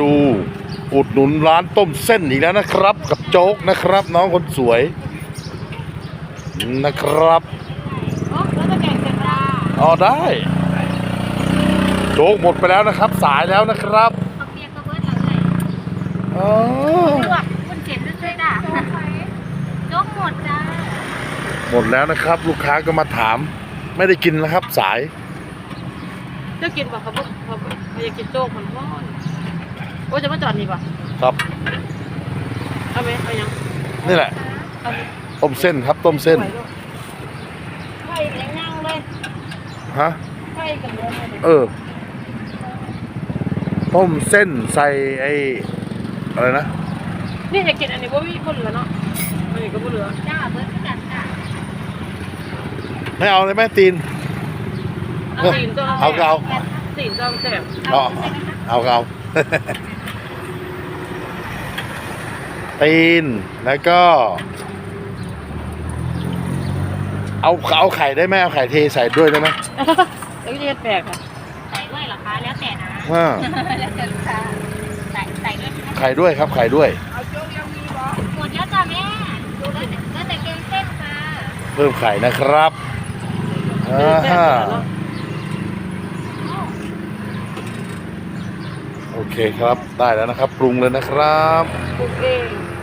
ดูอุดหนุนร้านต้มเส้นอีกแล้วนะครับ กับโจ๊กนะครับ น้องคนสวยนะครับโอ้แล้วจะแกงเสร็จละอ๋อได้ โจ๊กหมดไปแล้วนะครับ สายแล้วนะครับเอาเปียกกระเบิดเลยอ๋อลวกคุณเจ็บด้วยจ้ะโจ๊กหมดจ้าหมดแล้วนะครับ ลูกค้าก็มาถาม ไม่ได้กินนะครับสายเจ้ากินป่ะเขาบอกเขาบอกเขาอยากกินโจ๊กมันร้อน โอ้จะมาจอดนี่ป่ะครับ เอาไหมเอายังนี่แหละ เอาไหมต้มเส้นครับต้มเส้นไข่แดงย่างเลยฮะ ไข่กับเนื้อเลยเออ ต้มเส้นใส่ไอ้อะไรนะ นี่อยากกินอันนี้ว่ามีคนเหลือเนาะอันนี้ก็บ่เหลือจ้าเบิร์ดกันจ้าไม่เอาเลยแม่ตีน เอาตีนตัวเอาก็เอา ตีนตัวแซ่บเอาเอาก็เอา ตีน แล้วก็ เอาเอาไข่ได้ไหมเอาไข่เทใส่ด้วยได้ไหมแล้วก็จะเฮ็ดแปลกค่ะใส่ด้วยเหรอคะ แล้วแต่นะ อ่าแล้วแต่ลูกค้าใส่ใส่ด้วยไหมคะไข่ด้วยครับไข่ด้วย หมดแล้วจ้ะแม่ดูแล้วแต่แล้วแต่เกงเส้นค่ะเพิ่มไข่นะครับอ่าฮะโอเคครับได้แล้วนะครับ ปรุงเลยนะครับ ปลูกเอง